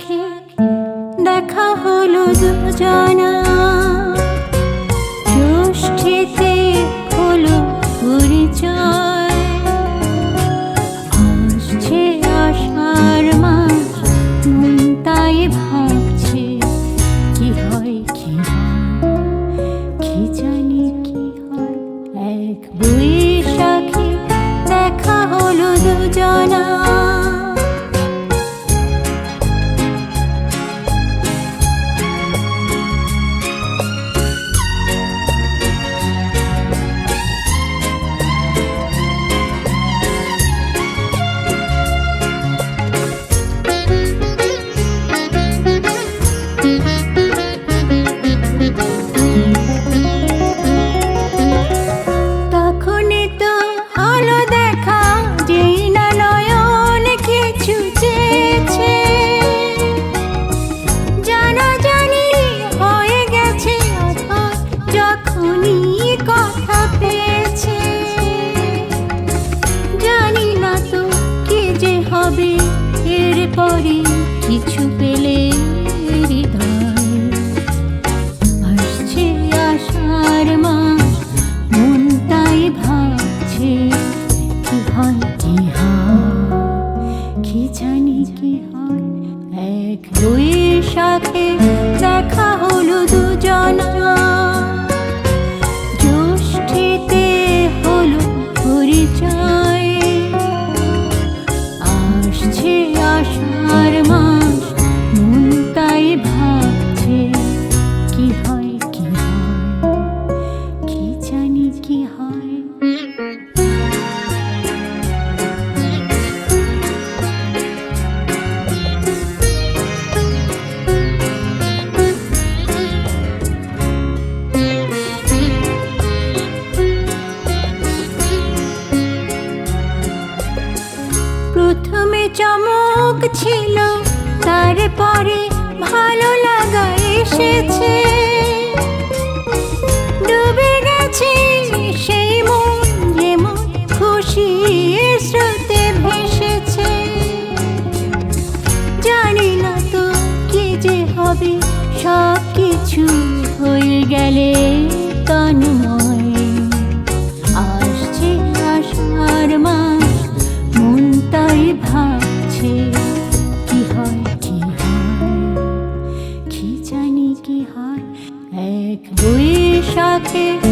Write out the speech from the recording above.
পাখি দেখা হলো দুজনা। করে কিছু পেলে হৃদয়। আসছে আষার মাস মন তাই ভাবছে, কি হয় কি হয়? এক দুই সাথে sarmaz চমক ছিল, তারপরে ভালো লাগা এসেছে। ডুবে গেছে সেই মন, যে খুশি স্রোতে ভেসেছে। জানি না তো কি যে হবে সব কিছু হয়ে গেলে তন্ময় You.